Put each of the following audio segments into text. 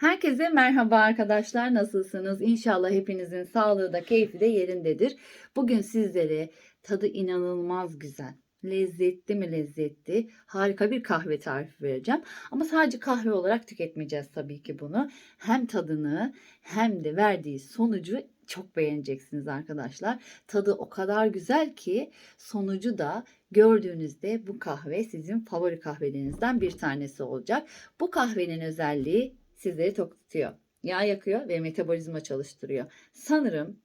Herkese merhaba arkadaşlar. Nasılsınız? İnşallah hepinizin sağlığı da keyfi de yerindedir. Bugün sizlere tadı inanılmaz güzel, lezzetli mi lezzetli, harika bir kahve tarifi vereceğim. Ama sadece kahve olarak tüketmeyeceğiz tabii ki bunu. Hem tadını hem de verdiği sonucu çok beğeneceksiniz arkadaşlar. Tadı o kadar güzel ki sonucu da gördüğünüzde bu kahve sizin favori kahvelerinizden bir tanesi olacak. Bu kahvenin özelliği sizleri tok tutuyor. Yağ yakıyor ve metabolizma çalıştırıyor. Sanırım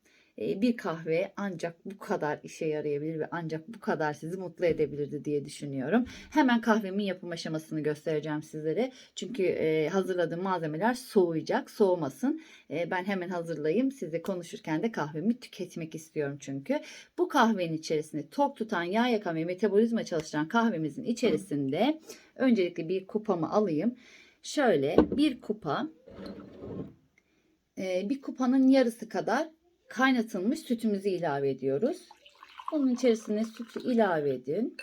e, bir kahve ancak bu kadar işe yarayabilir ve ancak bu kadar sizi mutlu edebilirdi diye düşünüyorum. Hemen kahvemin yapım aşamasını göstereceğim sizlere. Çünkü e, hazırladığım malzemeler soğuyacak. Soğumasın. E, ben hemen hazırlayayım. Size konuşurken de kahvemi tüketmek istiyorum çünkü. Bu kahvenin içerisinde tok tutan, yağ yakan ve metabolizma çalıştıran kahvemizin içerisinde öncelikle bir kupamı alayım. Şöyle bir kupa e, bir kupanın yarısı kadar kaynatılmış sütümüzü ilave ediyoruz. Bunun içerisine sütü ilave edin.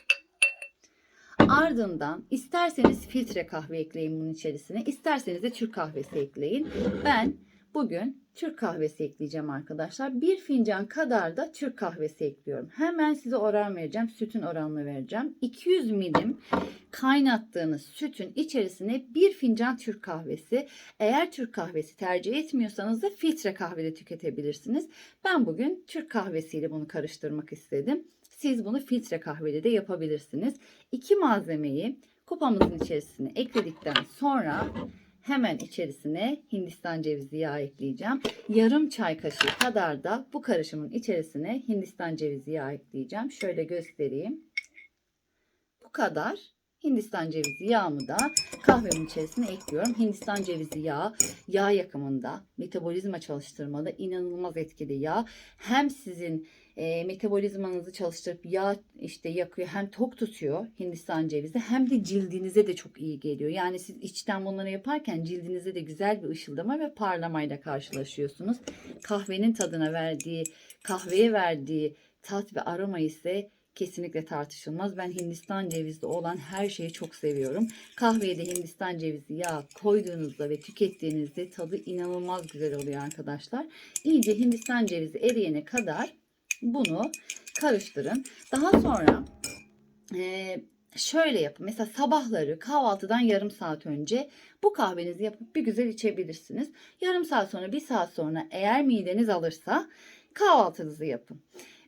Ardından isterseniz filtre kahve ekleyin bunun içerisine. isterseniz de Türk kahvesi ekleyin. Ben bugün Türk kahvesi ekleyeceğim arkadaşlar. Bir fincan kadar da Türk kahvesi ekliyorum. Hemen size oran vereceğim. Sütün oranını vereceğim. 200 milim kaynattığınız sütün içerisine bir fincan Türk kahvesi. Eğer Türk kahvesi tercih etmiyorsanız da filtre kahvede tüketebilirsiniz. Ben bugün Türk kahvesiyle bunu karıştırmak istedim. Siz bunu filtre kahvede de yapabilirsiniz. İki malzemeyi kupamızın içerisine ekledikten sonra hemen içerisine Hindistan cevizi yağı ekleyeceğim. Yarım çay kaşığı kadar da bu karışımın içerisine Hindistan cevizi yağı ekleyeceğim. Şöyle göstereyim. Bu kadar. Hindistan cevizi yağımı da kahvemin içerisine ekliyorum. Hindistan cevizi yağı yağ yakımında, metabolizma çalıştırmada inanılmaz etkili yağ. Hem sizin e, metabolizmanızı çalıştırıp yağ işte yakıyor hem tok tutuyor Hindistan cevizi hem de cildinize de çok iyi geliyor. Yani siz içten bunları yaparken cildinize de güzel bir ışıldama ve parlamayla karşılaşıyorsunuz. Kahvenin tadına verdiği, kahveye verdiği tat ve aroma ise kesinlikle tartışılmaz. Ben Hindistan cevizli olan her şeyi çok seviyorum. Kahveye de Hindistan cevizi yağı koyduğunuzda ve tükettiğinizde tadı inanılmaz güzel oluyor arkadaşlar. İyice Hindistan cevizi eriyene kadar bunu karıştırın. Daha sonra e, şöyle yapın. Mesela sabahları kahvaltıdan yarım saat önce bu kahvenizi yapıp bir güzel içebilirsiniz. Yarım saat sonra bir saat sonra eğer mideniz alırsa kahvaltınızı yapın.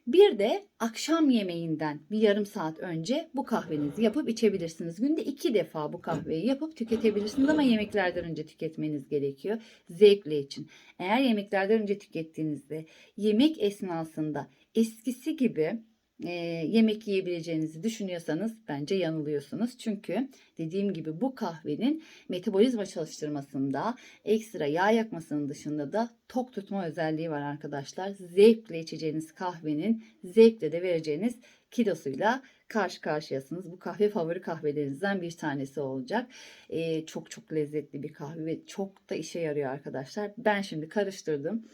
Bir de akşam yemeğinden bir yarım saat önce bu kahvenizi yapıp içebilirsiniz. Günde iki defa bu kahveyi yapıp tüketebilirsiniz ama yemeklerden önce tüketmeniz gerekiyor. Zevkle için. Eğer yemeklerden önce tükettiğinizde yemek esnasında eskisi gibi e, yemek yiyebileceğinizi düşünüyorsanız bence yanılıyorsunuz. Çünkü dediğim gibi bu kahvenin metabolizma çalıştırmasında ekstra yağ yakmasının dışında da tok tutma özelliği var arkadaşlar. Zevkle içeceğiniz kahvenin zevkle de vereceğiniz kilosuyla karşı karşıyasınız. Bu kahve favori kahvelerinizden bir tanesi olacak. Ee, çok çok lezzetli bir kahve ve çok da işe yarıyor arkadaşlar. Ben şimdi karıştırdım.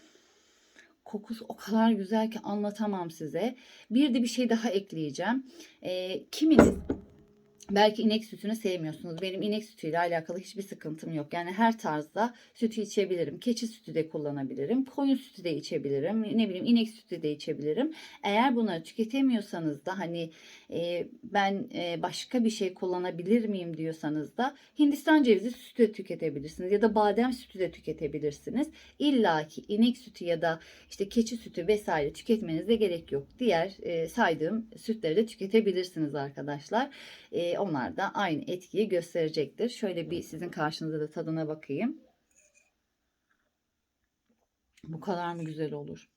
Kokusu o kadar güzel ki anlatamam size. Bir de bir şey daha ekleyeceğim. Ee, kiminiz Belki inek sütünü sevmiyorsunuz. Benim inek sütüyle alakalı hiçbir sıkıntım yok. Yani her tarzda sütü içebilirim. Keçi sütü de kullanabilirim. Koyun sütü de içebilirim. Ne bileyim inek sütü de içebilirim. Eğer bunları tüketemiyorsanız da hani e, ben e, başka bir şey kullanabilir miyim diyorsanız da Hindistan cevizi sütü de tüketebilirsiniz. Ya da badem sütü de tüketebilirsiniz. İlla ki inek sütü ya da işte keçi sütü vesaire tüketmenize gerek yok. Diğer e, saydığım sütleri de tüketebilirsiniz arkadaşlar. E, onlar da aynı etkiyi gösterecektir. Şöyle bir sizin karşınızda da tadına bakayım. Bu kadar mı güzel olur?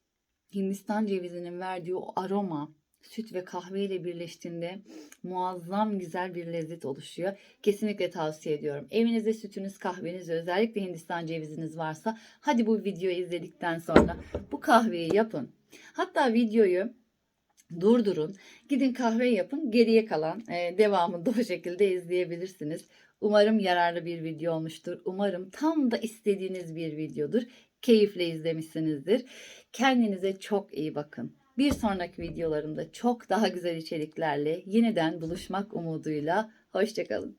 Hindistan cevizinin verdiği o aroma süt ve kahve ile birleştiğinde muazzam güzel bir lezzet oluşuyor. Kesinlikle tavsiye ediyorum. Evinizde sütünüz, kahveniz ve özellikle Hindistan ceviziniz varsa hadi bu videoyu izledikten sonra bu kahveyi yapın. Hatta videoyu durdurun. Gidin kahve yapın. Geriye kalan e, devamını da o şekilde izleyebilirsiniz. Umarım yararlı bir video olmuştur. Umarım tam da istediğiniz bir videodur. Keyifle izlemişsinizdir. Kendinize çok iyi bakın. Bir sonraki videolarımda çok daha güzel içeriklerle yeniden buluşmak umuduyla. Hoşçakalın.